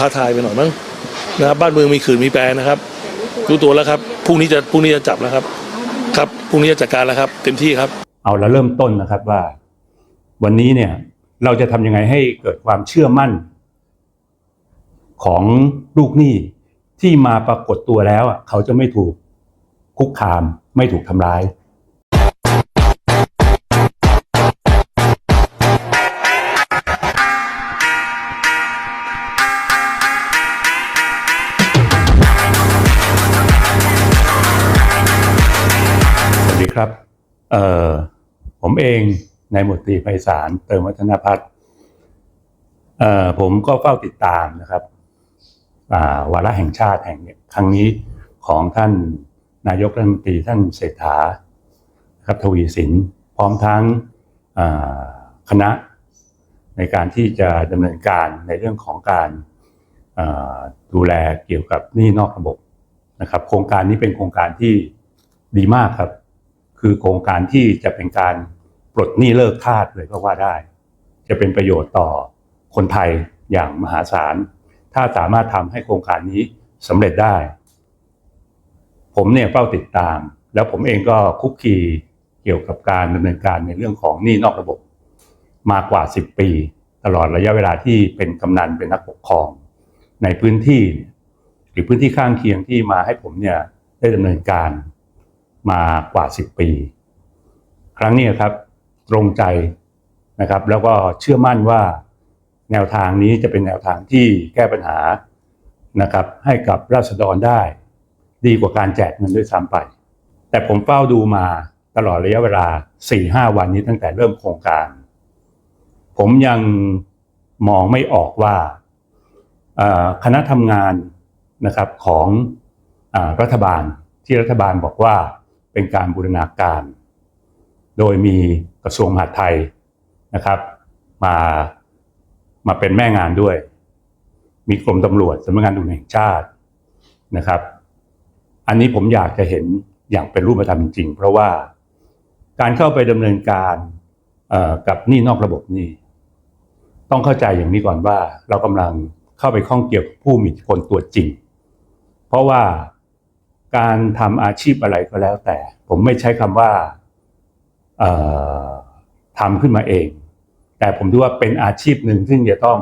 ท้าทายไปหน่อยมั้งนะครับบ้านเมืองมีขื่นมีแปรนะครับรู้ตัวแล้วครับพรุ่งนี้จะพรุ่งนี้จะจับแล้วครับ ครับพรุ่งนี้จะจัดการแล้วครับ เต็มที่ครับ เอาแล้วเริ่มต้นนะครับว่า วันนี้เนี่ยเราจะทำยังไงให้เกิดความเชื่อมั่น ของลูกหนี้ที่มาปรากฏตัวแล้วเขาจะไม่ถูกคุกคาม ไม่ถูกทำร้าย ผมเองนหมวดตรีไพศาลเติมวัฒนพัฒน์ผมก็เฝ้าติดตามนะครับาวาระแห่งชาติแห่งครั้งนี้ของท่านนายกรัฐมนตรีท่านเศรษฐาครับทวีสินพร้อมทั้งคณะในการที่จะดำเนินการในเรื่องของการดูแลเกี่ยวกับหนี้นอกระบบนะครับ โครงการนี้เป็นโครงการที่ดีมากครับ คือโครงการที่จะเป็นการ ปลดหนี้เลิกทาสเลยก็ว่าได้ จะเป็นประโยชน์ต่อคนไทยอย่างมหาศาล ถ้าสามารถทำให้โครงการนี้สำเร็จได้ ผมเนี่ยเฝ้าติดตาม แล้วผมเองก็คุกคีเกี่ยวกับการดำเนินการในเรื่องของหนี้นอกระบบ มากกว่า 10 ปี ตลอดระยะเวลาที่เป็นกำนันเป็นนักปกครอง ในพื้นที่ หรือพื้นที่ข้างเคียงที่มาให้ผมเนี่ยได้ดำเนินการมากว่า 10 ปี ครั้งนี้ครับ ตรงใจนะครับ แล้วก็เชื่อมั่นว่าแนวทางนี้จะเป็นแนวทางที่แก้ปัญหานะครับ ให้กับราษฎรได้ ดีกว่าการแจกเงินด้วยซ้ำไป แต่ผมเฝ้าดูมาตลอดระยะเวลา 4-5 วันนี้ตั้งแต่เริ่มโครงการ ผมยังมองไม่ออกว่าคณะทำงานนะครับของอรัฐบาลที่รัฐบาลบอกว่าเป็นการบูรณาการ โดยมีกระทรวงมหาดไทยนะครับ มามาเป็นแม่งานด้วย มีกรมตำรวจสำนักงานตำรวจแห่งชาตินะครับ อันนี้ผมอยากจะเห็นอย่างเป็นรูปธรรมจริง เพราะว่าการเข้าไปดำเนินการกับนี้นอกระบบนี่ต้องเข้าใจอย่างนี้ก่อนว่า เรากำลังเข้าไปข้องเกี่ยวกับผู้มีอิทธิพลตัวจริง เพราะว่าการทำอาชีพอะไรก็แล้วแต่ ผมไม่ใช้คำว่า ทำขึ้นมาเอง แต่ผมดูว่าเป็นอาชีพหนึ่งซึ่งจะต้อง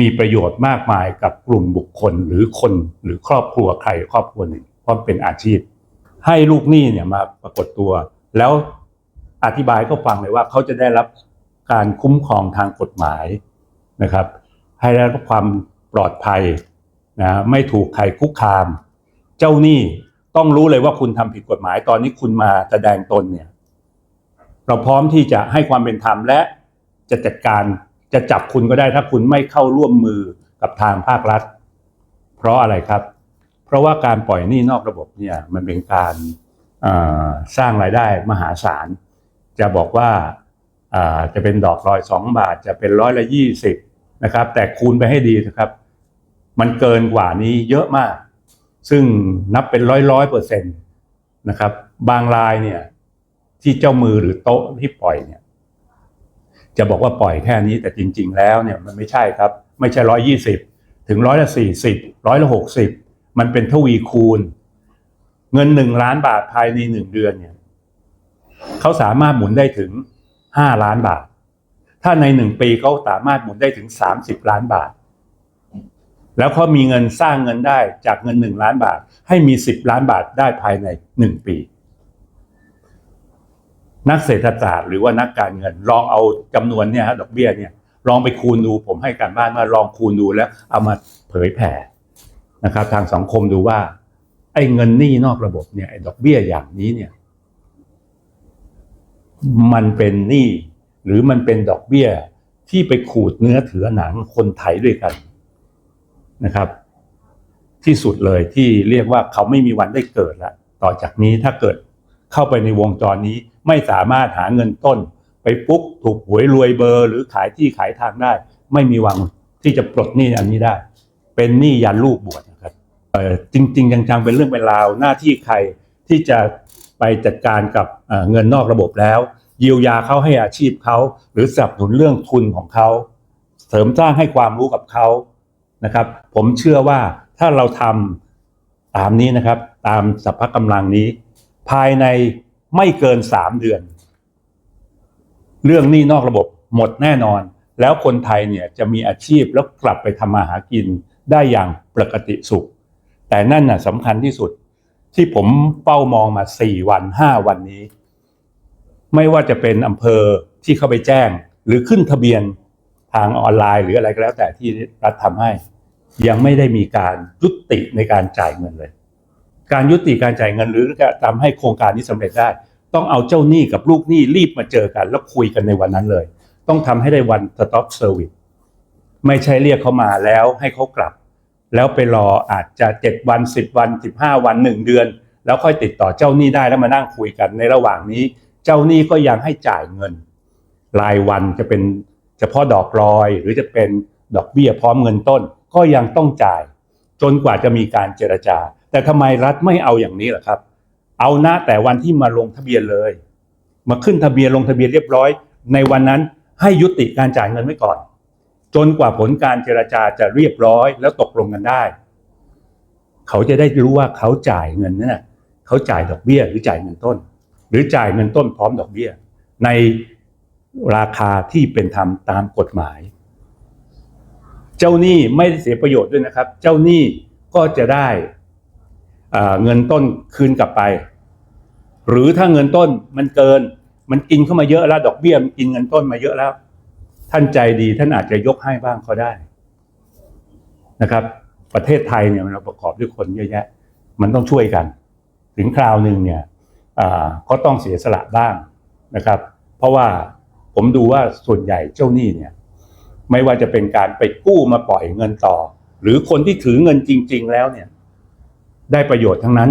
มีประโยชน์มากมายกับกลุ่มบุคคลหรือคนหรือครอบครัวใครครอบครัวหนึ่งเพราะเป็นอาชีพ ให้ลูกหนี้เนี่ยมาปรากฏตัว แล้วอธิบายก็ฟังเลยว่าเขาจะได้รับการคุ้มครองทางกฎหมายนะครับ ให้ได้รับความปลอดภัยนะไม่ถูกใครคุกคาม เจ้าหนี้ต้องรู้เลยว่าคุณทำผิดกฎหมายตอนนี้คุณมาแสดงตนเนี่ย เราพร้อมที่จะให้ความเป็นธรรมและจะจัดการจะจับคุณก็ได้ถ้าคุณไม่เข้าร่วมมือกับทางภาครัฐ เพราะอะไรครับ เพราะว่าการปล่อยหนี้นอกระบบเนี่ยมันเป็นการสร้างรายได้มหาศาล จะบอกว่าจะเป็นดอกรอยสองบาทจะเป็นร้อยละยี่สิบนะครับ แต่คูณไปให้ดีนะครับ มันเกินกว่านี้เยอะมาก ซึ่งนับเป็นร้อยร้อยเปอร์เซ็นต์นะครับ บางรายเนี่ย ที่เจ้ามือหรือโต๊ะที่ปล่อยเนี่ย จะบอกว่าปล่อยแค่นี้แต่จริง ๆ แล้วเนี่ยมันไม่ใช่ครับ ไม่ใช่ร้อยยี่สิบถึงร้อยละสี่สิบร้อยละหกสิบมันเป็นทวีคูณ เงินหนึ่งล้านบาทภายในหนึ่งเดือนเนี่ยเขาสามารถหมุนได้ถึงห้าล้านบาท ถ้าในหนึ่งปีเขาสามารถหมุนได้ถึงสามสิบล้านบาท แล้วเขามีเงินสร้างเงินได้จากเงินหนึ่งล้านบาท ให้มีสิบล้านบาทได้ภายในหนึ่งปี นักเศรษฐศาสตร์หรือว่านักการเงินลองเอาจำนวนเนี่ยฮะดอกเบี้ยเนี่ยลองไปคูณดูผมให้การบ้านว่าลองคูณดูแล้วเอามาเผยแผ่นะครับ ทางสังคมดูว่า ไอ้เงินหนี้นอกระบบเนี่ยไอ้ดอกเบี้ยอย่างนี้เนี่ย มันเป็นหนี้หรือมันเป็นดอกเบี้ยที่ไปขูดเนื้อเถือหนังคนไทยด้วยกันนะครับ ที่สุดเลยที่เรียกว่าเขาไม่มีวันได้เกิดละต่อจากนี้ถ้าเกิดเข้าไปในวงจรนี้ ไม่สามารถหาเงินต้น ไปปุ๊บถูกหวยรวยเบอร์ หรือขายที่ขายทางได้ ไม่มีวังที่จะปลดหนี้อันนี้ได้ เป็นหนี้ยันลูกบวชนะครับจริง ๆ จังๆเป็นเรื่องเป็นราวหน้าที่ใครที่จะไปจัดการกับเอ่อเงินนอกระบบแล้ว เยียวยาเขาให้อาชีพเขา หรือสนับสนุนเรื่องทุนของเขาเสริมสร้างให้ความรู้กับเขานะครับ ผมเชื่อว่าถ้าเราทำตามนี้นะครับ ตามสัพพะกำลังนี้ ภายใน ไม่เกินสามเดือน เรื่องหนี้นอกระบบหมดแน่นอน แล้วคนไทยเนี่ยจะมีอาชีพแล้วกลับไปทำมาหากินได้อย่างปกติสุข แต่นั่นน่ะสำคัญที่สุดที่ผมเป้ามองมาสี่วันห้าวันนี้ ไม่ว่าจะเป็นอำเภอที่เข้าไปแจ้ง หรือขึ้นทะเบียนทางออนไลน์ หรืออะไรก็แล้วแต่ที่รัฐทำให้ ยังไม่ได้มีการยุติในการจ่ายเงินเลย การยุติการจ่ายเงินหรือทำให้โครงการนี้สำเร็จได้ ต้องเอาเจ้าหนี้กับลูกหนี้รีบมาเจอกัน แล้วคุยกันในวันนั้นเลย ต้องทำให้ได้วัน stop service ไม่ใช่เรียกเขามาแล้วให้เขากลับ แล้วไปรออาจจะ7วัน10วัน15วัน1เดือน แล้วค่อยติดต่อเจ้าหนี้ได้แล้วมานั่งคุยกันในระหว่างนี้ เจ้าหนี้ก็ยังให้จ่ายเงิน รายวันจะเป็นเฉพาะดอกรอยหรือจะเป็นดอกเบี้ยพร้อมเงินต้น ก็ยังต้องจ่าย จนกว่าจะมีการเจรจา แต่ทำไมรัฐไม่เอาอย่างนี้ล่ะครับ เอาหนะแต่วันที่มาลงทะเบียนเลย มาขึ้นทะเบียนลงทะเบียนเรียบร้อย ในวันนั้นให้ยุติการจ่ายเงินไว้ก่อน จนกว่าผลการเจรจาจะเรียบร้อย แล้วตกลงกันได้ เขาจะได้รู้ว่าเขาจ่ายเงินนั่นนะเขาจ่ายดอกเบี้ยหรือจ่ายเงินต้น หรือจ่ายเงินต้นพร้อมดอกเบี้ย ในราคาที่เป็นธรรมตามกฎหมาย เจ้าหนี้ไม่ได้เสียประโยชน์ด้วยนะครับ เจ้าหนี้ก็จะได้ เงินต้นคืนกลับไป หรือถ้าเงินต้นมันเกิน มันกินเข้ามาเยอะแล้วดอกเบี้ยมันกินเงินต้นมาเยอะแล้ว ท่านใจดีท่านอาจจะยกให้บ้างก็ได้นะครับ ประเทศไทยเนี่ยมันประกอบด้วยคนเยอะแยะ มันต้องช่วยกัน ถึงคราวหนึ่งเนี่ยอ่าก็ต้องเสียสละบ้างนะครับ เพราะว่าผมดูว่าส่วนใหญ่เจ้าหนี้เนี่ยไม่ว่าจะเป็นการไปกู้มาปล่อยเงินต่อ หรือคนที่ถือเงินจริง ๆ แล้วเนี่ย ได้ประโยชน์ทั้งนั้น